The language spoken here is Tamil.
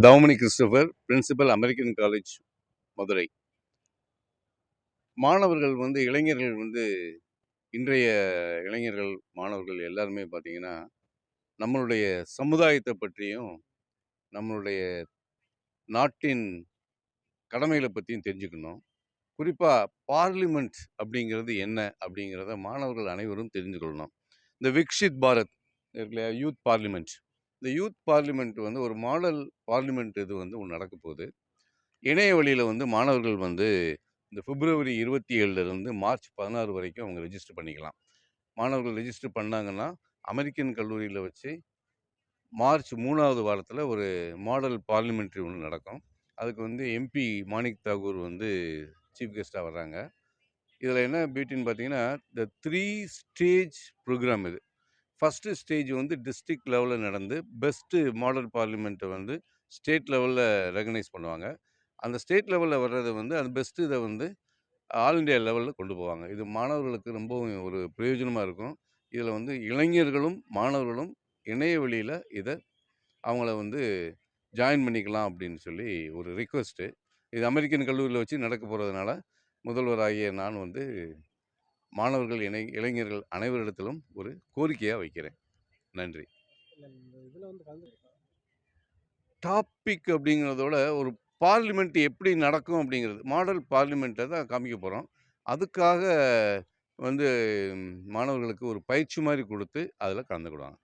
தௌமணி Christopher principal American college Madurai. மாணவர்கள் வந்து இளைஞர்கள் வந்து இன்றைய இளைஞர்கள் மாணவர்கள் எல்லாருமே பார்த்தீங்கன்னா நம்மளுடைய சமுதாயத்தை பற்றியும் நம்மளுடைய நாட்டின் கடமைகளை பற்றியும் தெரிஞ்சுக்கணும். குறிப்பாக பார்லிமெண்ட் அப்படிங்கிறது என்ன? அப்படிங்கிறத மாணவர்கள் அனைவரும் தெரிஞ்சுக்கொள்ளணும். கொள்ளணும் இந்த விக்ஷித் பாரத் இருக்கு யூத் பார்லிமெண்ட். இந்த யூத் பார்லிமெண்ட் வந்து ஒரு மாடல் பார்லிமெண்ட் இது வந்து ஒன்று நடக்க போகுது. இணைய வழியில் வந்து மாணவர்கள் வந்து இந்த பிப்ரவரி இருபத்தி ஏழுலேருந்து மார்ச் பதினாறு வரைக்கும் அவங்க ரெஜிஸ்டர் பண்ணிக்கலாம். மாணவர்கள் ரெஜிஸ்டர் பண்ணாங்கன்னா அமெரிக்கன் கல்லூரியில் வச்சு மார்ச் மூணாவது வாரத்தில் ஒரு மாடல் பார்லிமெண்ட்ரி ஒன்று நடக்கும். அதுக்கு வந்து எம்பி மாணிக் தாகூர் வந்து சீஃப் கெஸ்ட்டாக வர்றாங்க. இதில் என்ன பியூட்டின்னு பார்த்தீங்கன்னா த த்ரீ ஸ்டேஜ் ப்ரோக்ராம் இது. ஃபஸ்ட்டு ஸ்டேஜ் வந்து டிஸ்ட்ரிக்ட் லெவலில் நடந்து பெஸ்ட்டு மாடல் பார்லிமெண்ட்டை வந்து ஸ்டேட் லெவலில் ரெகனைஸ் பண்ணுவாங்க. அந்த ஸ்டேட் லெவலில் வர்றது வந்து அந்த பெஸ்ட்டு இதை வந்து ஆல் இண்டியா லெவலில் கொண்டு போவாங்க. இது மாணவர்களுக்கு ரொம்பவும் ஒரு பிரயோஜனமாக இருக்கும். இதில் வந்து இளைஞர்களும் மாணவர்களும் இணைய வழியில் இதை அவங்கள வந்து ஜாயின் பண்ணிக்கலாம் அப்படின்னு சொல்லி ஒரு ரிக்வெஸ்ட்டு. இது அமெரிக்கன் கல்லூரியில் வச்சு நடக்க போகிறதுனால முதல்வராகிய நான் வந்து மாணவர்கள் இணை இளைஞர்கள் அனைவரிடத்திலும் ஒரு கோரிக்கையாக வைக்கிறேன். நன்றி. டாபிக் அப்படிங்கிறதோட ஒரு பார்லிமெண்ட் எப்படி நடக்கும் அப்படிங்கிறது. மாடல் பார்லிமெண்ட்டை தான் காமிக்க போகிறோம் அதுக்காக வந்து மாணவர்களுக்கு ஒரு பயிற்சி மாதிரி கொடுத்து அதில் கலந்துக்கிடுவாங்க.